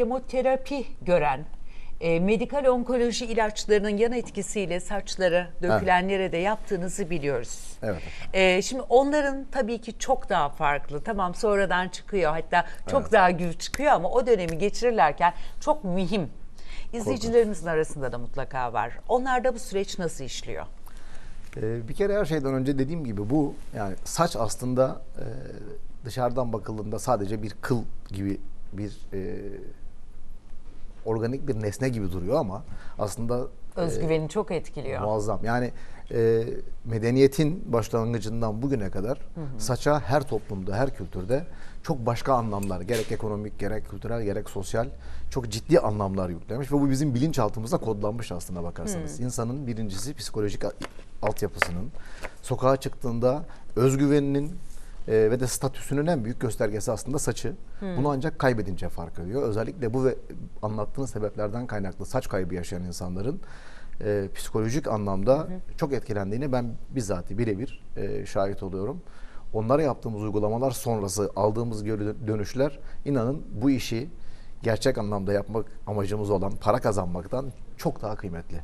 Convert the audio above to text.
kemoterapi gören, e, medikal onkoloji ilaçlarının yan etkisiyle saçlara dökülenlere de yaptığınızı biliyoruz. Evet. E, şimdi onların tabii ki çok daha farklı. Tamam sonradan çıkıyor hatta çok daha güç çıkıyor ama o dönemi geçirirlerken çok mühim. İzleyicilerimizin arasında da mutlaka var. Onlarda bu süreç nasıl işliyor? Ee, bir kere her şeyden önce dediğim gibi bu yani saç aslında e, dışarıdan bakıldığında sadece bir kıl gibi bir e, organik bir nesne gibi duruyor ama aslında Özgüveni çok etkiliyor. muazzam. Yani e, medeniyetin başlangıcından bugüne kadar saça her toplumda, her kültürde çok başka anlamlar, gerek ekonomik, gerek kültürel, gerek sosyal çok ciddi anlamlar yüklemiş ve bu bizim bilinçaltımızda kodlanmış aslında bakarsanız. İnsanın birincisi psikolojik altyapısının, sokağa çıktığında özgüveninin e, ve de statüsünün en büyük göstergesi aslında saçı. Bunu ancak kaybedince fark ediyor. Özellikle bu ve anlattığınız sebeplerden kaynaklı saç kaybı yaşayan insanların e, psikolojik anlamda çok etkilendiğini ben bizzat birebir e, şahit oluyorum. Onlara yaptığımız uygulamalar sonrası aldığımız dönüşler inanın bu işi gerçek anlamda yapmak amacımız olan para kazanmaktan çok daha kıymetli.